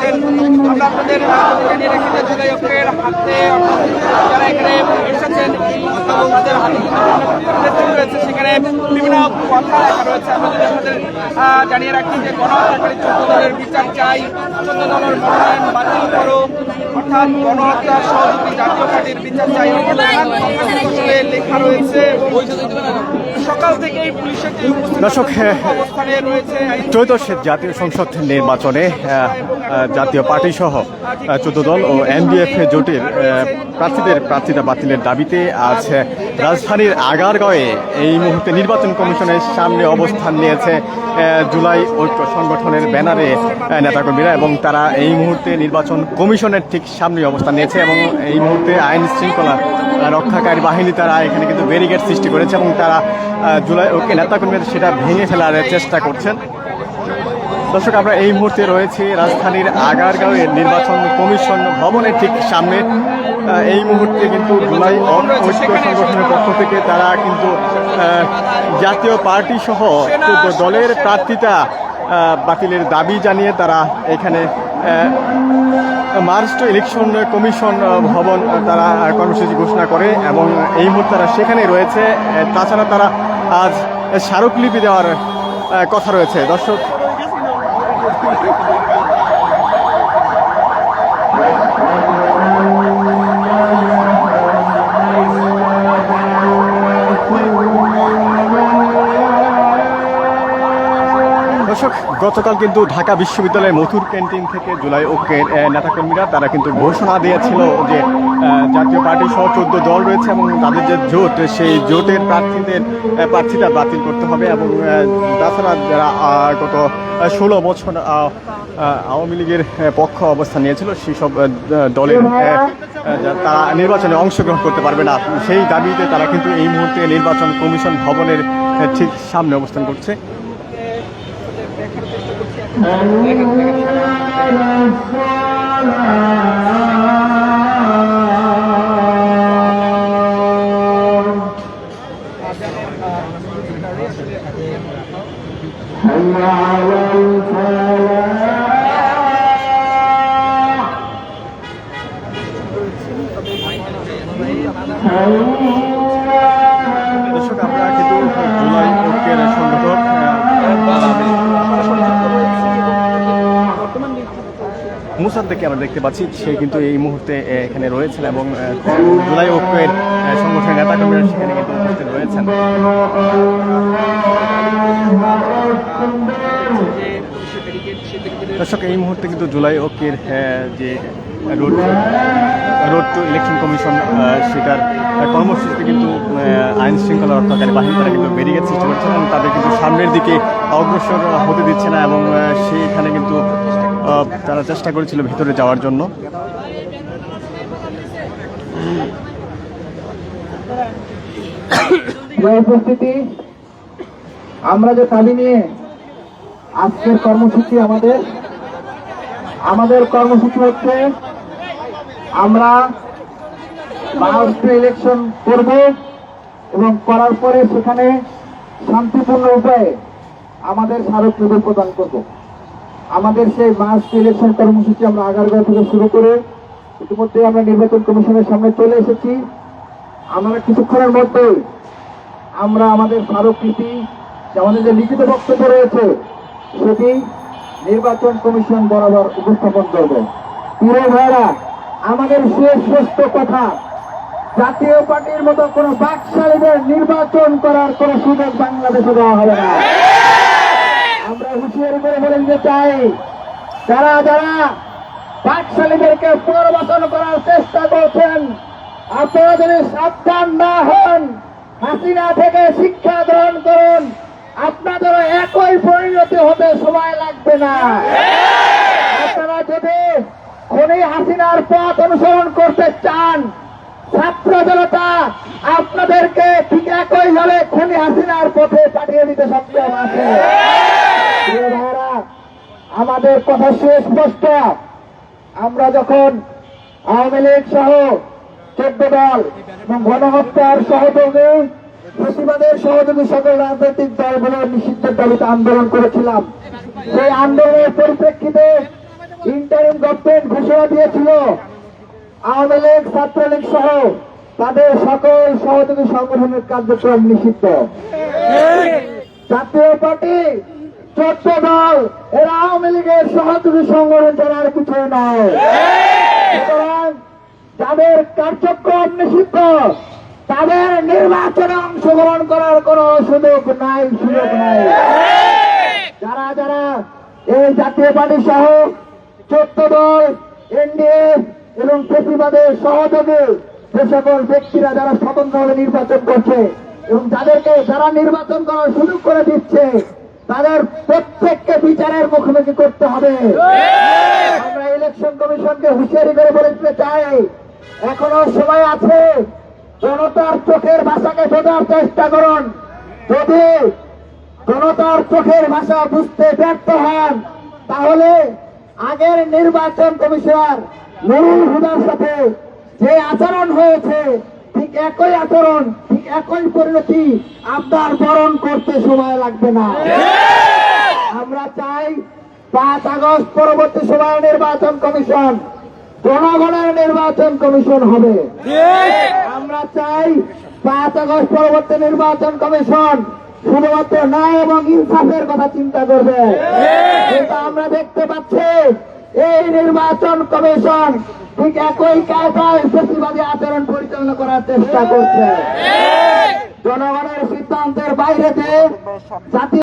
দিচ্ছেন আমরা আপনাদের জানিয়ে রাখি যে জুলাই অক্ষের হাতে যারা এখানে এসেছেন তাদের হাতে। রয়েছে সেখানে বিভিন্ন কথা লেখা রয়েছে। যদি আপনাদের জানিয়ে রাখি যে গণহত্যাকারী চোদ্দ দলের বিচার চাই। চোদ্দ দলের মনোনয়ন বাতিল করো। অর্থাৎ গণহত্যা সহযোগী জাতীয় পার্টির বিচার চাই। লেখা রয়েছে। সকাল থেকেই পুলিশের যে দর্শক, হ্যাঁ। ত্রয়োদশের জাতীয় সংসদ নির্বাচনে জাতীয় পার্টি সহ চোদ্দ দল ও এনডিএফ জোটের প্রার্থীদের প্রার্থীতা বাতিলের দাবিতে আজ রাজধানীর আগারগাঁয়ে এই মুহূর্তে নির্বাচন কমিশনের সামনে অবস্থান নিয়েছে জুলাই ঐক্য সংগঠনের ব্যানারে নেতাকর্মীরা এবং তারা এই মুহূর্তে নির্বাচন কমিশনের ঠিক সামনে অবস্থান নিয়েছে এবং এই মুহূর্তে আইন শৃঙ্খলা রক্ষাকারী বাহিনী তারা এখানে কিন্তু ব্যারিকেড সৃষ্টি করেছে এবং তারা জুলাই ঐক্যের নেতাকর্মীরা সেটা ভেঙে ফেলার চেষ্টা করছেন। দর্শক, আমরা এই মুহূর্তে রয়েছি রাজধানীর আগারগাঁওয়ের নির্বাচন কমিশন ভবনের ঠিক সামনে। এই মুহূর্তে কিন্তু জুলাই ঐক্য সংগঠনের পক্ষ থেকে তারা কিন্তু জাতীয় পার্টি সহ দলের প্রার্থিতা বাতিলের দাবি জানিয়ে তারা এখানে মার্চ ইলেকশন কমিশন ভবন তারা কর্মসূচি ঘোষণা করে এবং এই মুহূর্তে তারা সেখানে রয়েছে। তাছাড়া তারা আজ স্মারকলিপি দেওয়ার কথা রয়েছে। দর্শক দর্শক গতকাল কিন্তু ঢাকা বিশ্ববিদ্যালয়ের মথুর ক্যান্টিন থেকে জুলাই ঐক্যের নেতাকর্মীরা তারা কিন্তু ঘোষণা দিয়েছিল যে জাতীয় পার্টি সহ চোদ্দ দল রয়েছে এবং তাদের যে জোট, সেই জোটের প্রার্থীদের প্রার্থীরা বাতিল করতে হবে এবং তাছাড়া যারা গত ষোলো বছর আওয়ামী লীগের পক্ষ অবস্থান নিয়েছিল সেই সব দলের তারা নির্বাচনে অংশগ্রহণ করতে পারবে না। সেই দাবিতে তারা কিন্তু এই মুহূর্তে নির্বাচন কমিশন ভবনের ঠিক সামনে অবস্থান করছে। দর্শক মুসাদ্দেককে আমরা দেখতে পাচ্ছি, সে কিন্তু এই মুহূর্তে এখানে রয়েছেন এবং জুলাই ঐক্যের সংগঠনের নেতাকর্মীরা সেখানে কিন্তু উপস্থিত রয়েছেন। দর্শক, এই মুহূর্তে কিন্তু জুলাই ঐক্যের যে road road to election commission সেটার কর্মসূচিতে কিন্তু আইন শৃঙ্খলা রক্ষাকারী বাহিনী তারা কিন্তু ব্যারিকেড সৃষ্টি করছে এবং তাদের কিন্তু সামনের দিকে অগ্রসর হতে দিচ্ছে না এবং সেইখানে কিন্তু তারা চেষ্টা করেছিল ভিতরে যাওয়ার জন্য। আমরা যে দাবি নিয়ে আজকের কর্মসূচি আমাদের আমাদের কর্মসূচি হচ্ছে, আমরা ইলেকশন করব এবং করার পরে সেখানে শান্তিপূর্ণ উপায়ে আমাদের স্মারকলিপি প্রদান করব। আমাদের সেই মহারাষ্ট্র ইলেকশন কর্মসূচি আমরা আগারগাঁও থেকে শুরু করে ইতিমধ্যে আমরা নির্বাচন কমিশনের সামনে চলে এসেছি। আমরা কিছুক্ষণের মধ্যেই আমরা আমাদের স্মারকলিপি যে আমাদের যে লিখিত বক্তব্য রয়েছে, সেটি নির্বাচন কমিশন বরাবর উপস্থাপন করব। প্রিয় ভাইরা, আমাদের শেষ শ্রেষ্ঠ কথা, জাতীয় পার্টির মতো কোন বাকশালীদের নির্বাচন করার কোন সুযোগ বাংলাদেশে দেওয়া হবে না। আমরা হুঁশিয়ারি করে বলে দিতে চাই, যারা যারা বাকশালীদেরকে পুনর্বাসন করার চেষ্টা করছেন, আপনারা যদি সাবধান না হন, হাসিনা থেকে শিক্ষা গ্রহণ করুন আপনাদের একই পরিণতি লাগবে না। আপনারা যদি খনি হাসিনার পথ অনুসরণ করতে চান, ছাত্র জনতা, আপনাদেরকে ঠিক একই ভাবে খনি হাসিনার পথে পাঠিয়ে দিতে সক্ষম আছে। আমাদের কথা সুস্পষ্ট। আমরা যখন আওয়ামী লীগ সহ চোদ্দ দল এবং গণহত্যার সহযোগী, প্রতিবাদের সহযোগী সকল রাজনৈতিক দলগুলোর নিষিদ্ধের দাবিতে আন্দোলন করেছিলাম। সেই আন্দোলনের পরিপ্রেক্ষিতে ইন্টারিম গভর্নমেন্ট ঘোষণা দিয়েছিল। আওয়ামী লীগ, ছাত্রলীগ সহ তাদের সকল সহযোগী সংগঠনের কার্যক্রম নিষিদ্ধ। জাতীয় পার্টি চোদ্দ দল এরা আওয়ামী লীগের সহযোগী সংগঠন আর কিছু নয়। সুতরাং যাদের কার্যক্রম নিষিদ্ধ, তাদের নির্বাচনে অংশগ্রহণ করার কোন সুযোগ নাই সুযোগ নাই। যারা যারা এই জাতীয় পার্টি সহ চোদ্দ দল, এনডিএ এবং প্রতিবাদের সহযোগে যে সকল ব্যক্তিরা যারা স্বতন্ত্রভাবে নির্বাচন করছে এবং যাদেরকে যারা নির্বাচন করার সুযোগ করে দিচ্ছে, তাদের প্রত্যেককে বিচারের মুখোমুখি করতে হবে। আমরা ইলেকশন কমিশনকে হুঁশিয়ারি করে বলে চাই, এখনও সময় আছে, জনতার চোখের ভাষাকে বোঝার চেষ্টা করুন। যদি জনতার চোখের ভাষা বুঝতে ব্যর্থ হন। তাহলে আগের নির্বাচন কমিশনার নুরুল হুদার সাথে যে আচরণ হয়েছে ঠিক একই আচরণ ঠিক একই পরিণতি আপনার বরণ করতে সময় লাগবে না। আমরা চাই পাঁচ আগস্ট পরবর্তী সময় নির্বাচন কমিশন জনগণের নির্বাচন কমিশন হবে। আমরা চাই পাঁচ আগস্ট পরবর্তী নির্বাচন কমিশন শুধুমাত্র ন্যায় এবং ইনসাফের কথা চিন্তা করবে। কিন্তু আমরা দেখতে পাচ্ছি এই নির্বাচন কমিশন ঠিক একই কায়দায় ফেসিবাদী আচরণ পরিচালনা করার চেষ্টা করছে। জনগণের সিদ্ধান্তের বাইরেতে জাতি